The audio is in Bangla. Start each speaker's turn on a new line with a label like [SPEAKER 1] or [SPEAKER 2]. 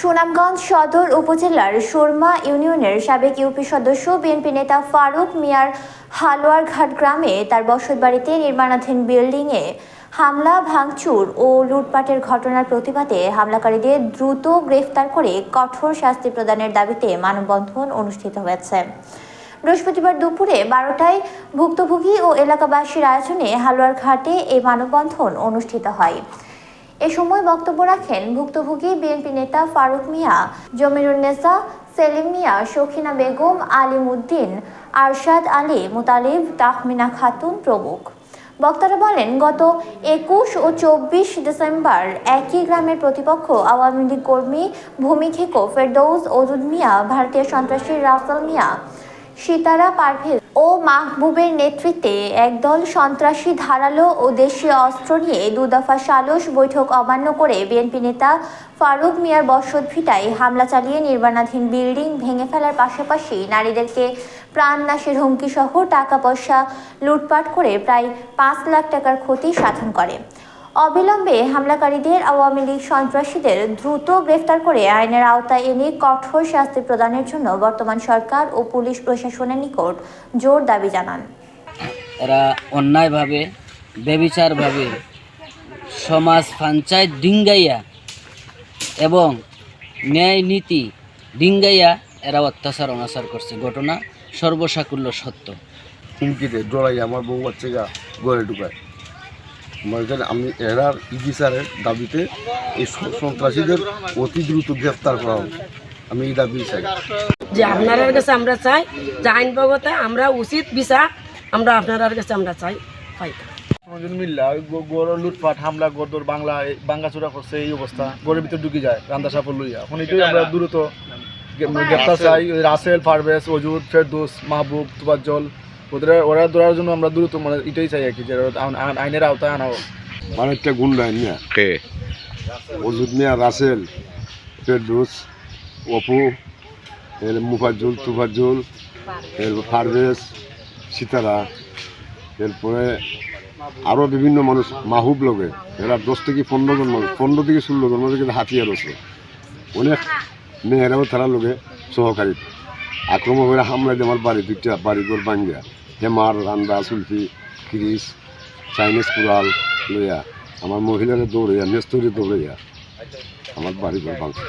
[SPEAKER 1] সুনামগঞ্জ সদর উপজেলার সুরমা ইউনিয়নের সাবেক ইউপি সদস্য, বিএনপি নেতা ফারুক মিয়ার হালুয়ারঘাট গ্রামে তার বসতবাড়িতে নির্মাণাধীন বিল্ডিংয়ে হামলা, ভাঙচুর ও লুটপাটের ঘটনার প্রতিবাদে হামলাকারীদের দ্রুত গ্রেফতার করে কঠোর শাস্তি প্রদানের দাবিতে মানববন্ধন অনুষ্ঠিত হয়েছে। বৃহস্পতিবার দুপুরে বারোটায় ভুক্তভোগী ও এলাকাবাসীর আয়োজনে হালুয়ারঘাটে এই মানববন্ধন অনুষ্ঠিত হয়। এ সময় বক্তব্য রাখেন ভুক্তভোগী বিএনপি নেতা ফারুক মিয়া জমিরুন্নেসা সেলিম মিয়া শখিনা বেগম আলিম উদ্দিন আরশাদ আলী, মুতালিব, তাহমিনা খাতুন প্রমুখ। বক্তারা বলেন, গত একুশ ও চব্বিশ ডিসেম্বর একই গ্রামের প্রতিপক্ষ, আওয়ামী লীগ কর্মী ভূমিক্ষেকো ফেরদৌস ওজুদ মিয়া, ভারতীয় সন্ত্রাসী রাসেল মিয়া সিতারা পারভেজ ও মাহবুবের নেতৃত্বে একদল সন্ত্রাসী ধারালো ও দেশীয় অস্ত্র নিয়ে দুদফা সালস বৈঠক অমান্য করে বিএনপি নেতা ফারুক মিয়ার বসত ভিটায় হামলা চালিয়ে নির্মাণাধীন বিল্ডিং ভেঙে ফেলার পাশাপাশি নারীদেরকে প্রাণনাশের হুমকি সহ টাকা পয়সা লুটপাট করে প্রায় পাঁচ লাখ টাকার ক্ষতি সাধন করে। অবিলম্বে হামলাকারীদের আওয়ামী লীগ সন্ত্রাসীদের দ্রুত গ্রেফতার করে আইনের আওতায় এনে কঠোর শাস্তি প্রদানের জন্য বর্তমান সরকার ও পুলিশ প্রশাসনের নিকট জোর দাবি জানান।
[SPEAKER 2] এরা অন্যায়ভাবে বেবিচারভাবে সমাজ পঞ্চায়েত ডিঙ্গাইয়া এবং ন্যায় নীতি ডিঙ্গাইয়া এরা অত্যাচার অনাচার করছে। ঘটনা সর্বসাকুল্য সত্য।
[SPEAKER 3] হুমকিতে ডরাই আমার বউ বাচ্চাকে ঘরে ঢুকায়। আমি এরার ইবিসারের দাবিতে এই সন্ত্রাসীদের অতি দ্রুত গ্রেফতার করা হবে। আমি এই দাবি চাই।
[SPEAKER 4] যে আপনার কাছে আমরা চাই যে আইনভাগতে আমরা উচিত বিচার আমরা আপনার কাছে আমরা চাই পাই।
[SPEAKER 5] কোনোদিন মিল্লা ওই লুটপাট হামলা গদর বাংলা বাঙ্গাচুরা করছে এই অবস্থা। ভিতরে ঢুকে যায় রান্দা সাপড় লইয়া। এখন এটাই আমরা দ্রুত গ্রেপ্তার চাই রাসেল পারভেজ অজুদ ফেরদোস মাহবুব তুবাজ্জল ওদের ওরা ধরার জন্য আমরা দ্রুত মানে এটাই চাই আর কি যে আইনের আওতায় আনা হোক।
[SPEAKER 3] মানুষটা গুন্ডায় মিয়া
[SPEAKER 6] কে?
[SPEAKER 3] অজুদ মিয়া রাসেল ফেরদুস অপু এর মুফাজ্জুল তুফাজ্জুল এর ফারভেজ সিতারা এরপরে আরও বিভিন্ন মানুষ মাহুব লোকে এরা দশ থেকে পনেরো জন মানুষ পনেরো থেকে ষোলো জন মানুষ কিন্তু হাতিয়ার আছে অনেক মেয়েরাও তারা লোকে সহকারী। আক্রমণ করে হামলা দিয়ে আমার বাড়ি দুইটা বাড়ি ঘর বাঙ্গিয়া হেমার রান্দা সুলফি, ক্রিস, চাইনিজ কুড়াল লইয়া, আমার মহিলারা দৌড়াইয়া মেস্তরি দৌড়াইয়া আমার বাড়ি ঘর ভাঙছে।